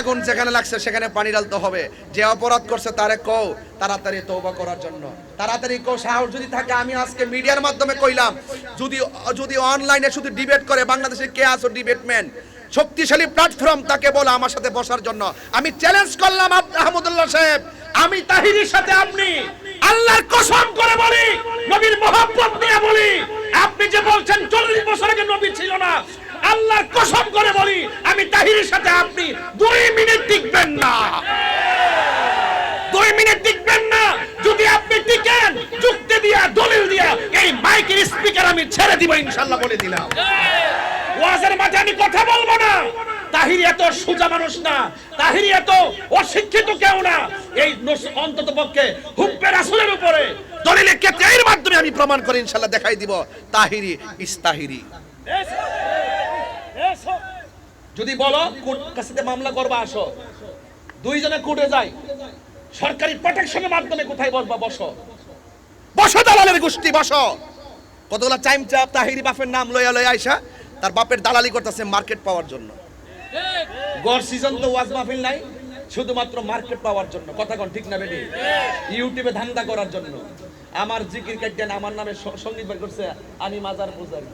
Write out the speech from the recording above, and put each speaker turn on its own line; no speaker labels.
আগুন যেখানে লাগছে সেখানে পানি ঢালতে হবে। যে অপরাধ করছে তারে কও, তাড়াতাড়ি তৌবা করার জন্য। তাড়াতাড়ি কও, সাহস যদি থাকে, আমি আজকে মিডিয়ার মাধ্যমে কইলাম, যদি যদি অনলাইনে শুধু ডিবেট করে বাংলাদেশে কে আসো ডিবেটম্যান, শক্তিশালী প্ল্যাটফর্ম তাকে বলে আমার সাথে বসার জন্য। আমি চ্যালেঞ্জ করলাম আহমদুল্লাহ সাহেব, আমি তাহিরের সাথে আপনি, আল্লাহর কসম করে বলি, নবীর মহব্বত নিয়ে বলি, আপনি যে বলছেন চল্লিশ বছর আগে নবী ছিল না, আল্লাহর কসম করে বলি আমি তাহিরের সাথে আপনি দুই মিনিট টিকবেন না দুই মিনিট টিকবেন না যদি আপনি টিকেন যুক্তি দিয়া দলিল দিয়া এই মাইকের স্পিকার আমি ছেড়ে দিব ইনশাল্লাহ বলে দিলাম। ওয়াজের মাঝে আমি কথা বলব না। তাহিরি এত সোজা মানুষ না। তাহিরি এত অশিক্ষিত কেউ না। এই অন্তত পক্ষে হুব্বে রাসূলের উপরে। দলিলে কেটে এর মাধ্যমে আমি প্রমাণ করে ইনশাআল্লাহ দেখাই দিব, তাহিরি, ইস্তাহিরি। যদি বলো, কোর্ট কাছে মামলা করবা, আসো। দুইজনে কোর্টে যাই। সরকারি প্রোটেকশনের মাধ্যমে কোথায় বসবা, বসো। বসো, দালালের গোষ্ঠী, বসো। কতগুলা টাইম চাপ, তাহিরি বাপের নাম লয়া লয়া আইসা, তার বাপের দালালি করতেছে মার্কেট পাওয়ার জন্য। গড় সিজন তো ওয়াজ মাহফিল নাই, শুধুমাত্র মার্কেট পাওয়ার জন্য। কথা কোন ঠিক না বেটি? ইউটিউবে ধান্দা করার জন্য। আমার জিকির কাটিয়ান আমার নামে সংগীত বের করছে আনি মাজার পূজারি।